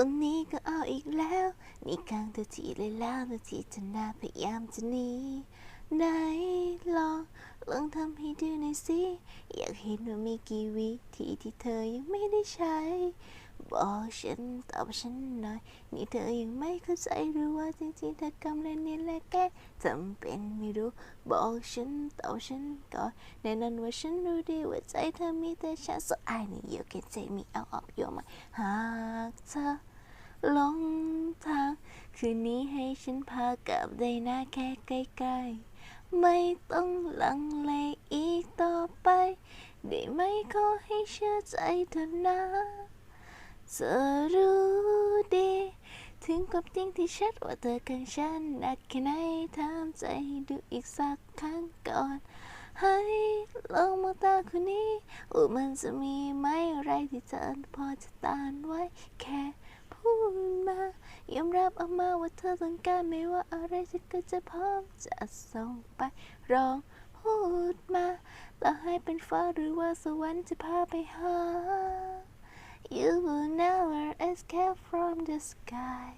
วันนี้ก็เอาอีกแล้ว นี่ครั้งเธอทีเลยแล้วนาทีจะน่าพยายามจะหนีไหนลองลองทำให้ดูหน่อยสิ อยากเห็นว่ามีกี่วิธีที่เธอยังไม่ได้ใช้ บอกฉันตอบฉันหน่อย นี่เธอยังไม่เข้าใจหรือว่าจริงๆเธอกำลังเนียนและแกจำเป็นไม่รู้ บอกฉันตอบฉันก่อนแน่นอนว่าฉันรู้ดีว่าใจเธอมีแต่ฉัน so I need you can take me out of your mind หากเธอหลงทาง คืนนี้ให้ฉันพากลับได้นะแค่ใกล้ๆ ไม่ต้องลังเลอีกต่อไป ได้ไหมขอให้เชื่อใจเธอนะ เธอรู้ดี ถึงความจริงที่ชัดว่าเธอกับฉันหนักแค่ไหนทำใจให้ดูอีกสักครั้งก่อนให้ลองมองตาคนนี้ว่ามันจะมีไหมอะไรที่เธอพอจะต้านไว้แค่พูดมายอมรับเอามาว่าเธอต้องการไม่ว่าอะไรฉันก็จะพร้อมจะส่งไปลองพูดมาต่อให้เป็นฟ้าหรือว่าสวรรค์จะพาไปหา You will escape from the sky